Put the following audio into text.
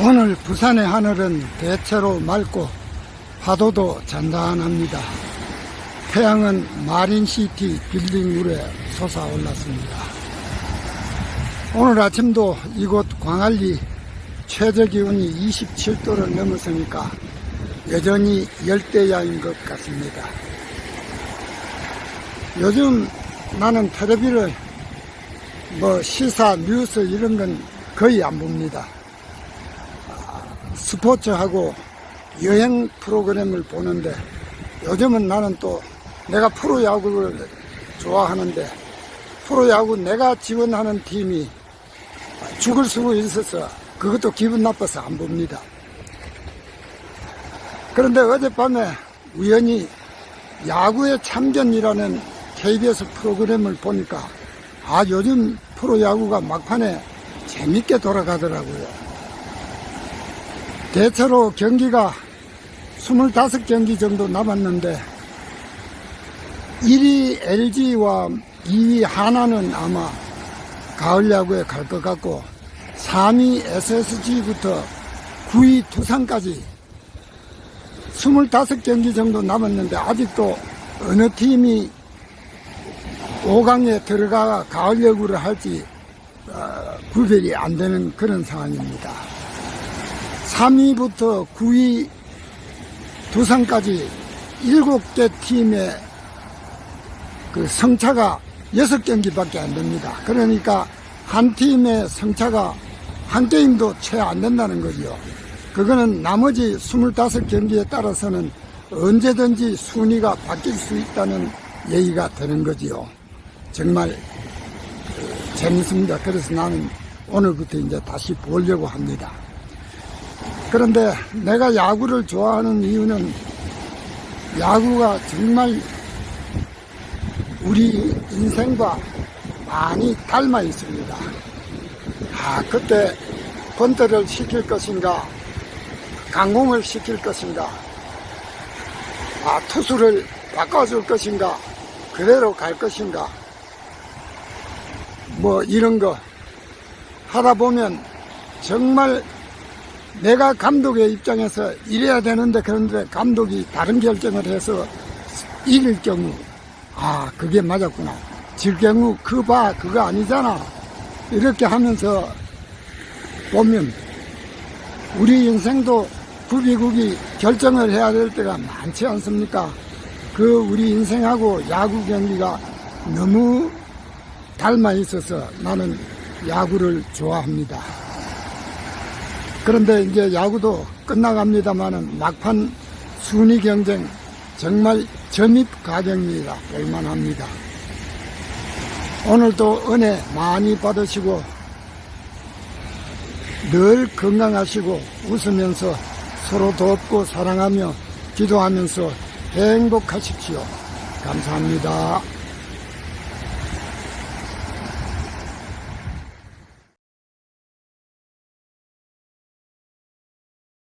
오늘 부산의 하늘은 대체로 맑고 파도도 잔잔합니다. 태양은 마린시티 빌딩 위에 솟아올랐습니다. 오늘 아침도 이곳 광안리 최저 기온이 27도를 넘었으니까 여전히 열대야인 것 같습니다. 요즘 나는 텔레비를 뭐 시사, 뉴스 이런 건 거의 안 봅니다. 스포츠하고 여행 프로그램을 보는데 요즘은 나는 또 내가 프로야구를 좋아하는데 프로야구 내가 지원하는 팀이 죽을 수가 있어서 그것도 기분 나빠서 안 봅니다. 그런데 어젯밤에 우연히 야구의 참견이라는 KBS 프로그램을 보니까 아 요즘 프로야구가 막판에 재밌게 돌아가더라고요. 대체로 경기가 25경기 정도 남았는데 1위 LG와 2위 하나는 아마 가을 야구에 갈 것 같고 3위 SSG부터 9위 두산까지 25경기 정도 남았는데 아직도 어느 팀이 5강에 들어가 가을 야구를 할지 어, 구별이 안 되는 그런 상황입니다. 3위부터 9위 두산까지 7개 팀의 그 성차가 6경기밖에 안 됩니다. 그러니까 한 팀의 성차가 한 게임도 채 안 된다는 거죠. 그거는 나머지 25경기에 따라서는 언제든지 순위가 바뀔 수 있다는 얘기가 되는 거지요. 정말 그 재밌습니다. 그래서 나는 오늘부터 이제 다시 보려고 합니다. 그런데 내가 야구를 좋아하는 이유는 야구가 정말 우리 인생과 많이 닮아 있습니다. 아, 그때 번트를 시킬 것인가, 강공을 시킬 것인가, 아, 투수를 바꿔줄 것인가, 그대로 갈 것인가, 뭐 이런 거 하다 보면 정말 내가 감독의 입장에서 이래야 되는데 그런데 감독이 다른 결정을 해서 이길 경우 아 그게 맞았구나. 질 경우 그 봐 그거 아니잖아. 이렇게 하면서 보면 우리 인생도 구비구비 결정을 해야 될 때가 많지 않습니까? 그 우리 인생하고 야구 경기가 너무 닮아 있어서 나는 야구를 좋아합니다. 그런데 이제 야구도 끝나갑니다만은 막판 순위 경쟁 정말 점입 가경입니다. 볼만합니다. 오늘도 은혜 많이 받으시고 늘 건강하시고 웃으면서 서로 돕고 사랑하며 기도하면서 행복하십시오. 감사합니다.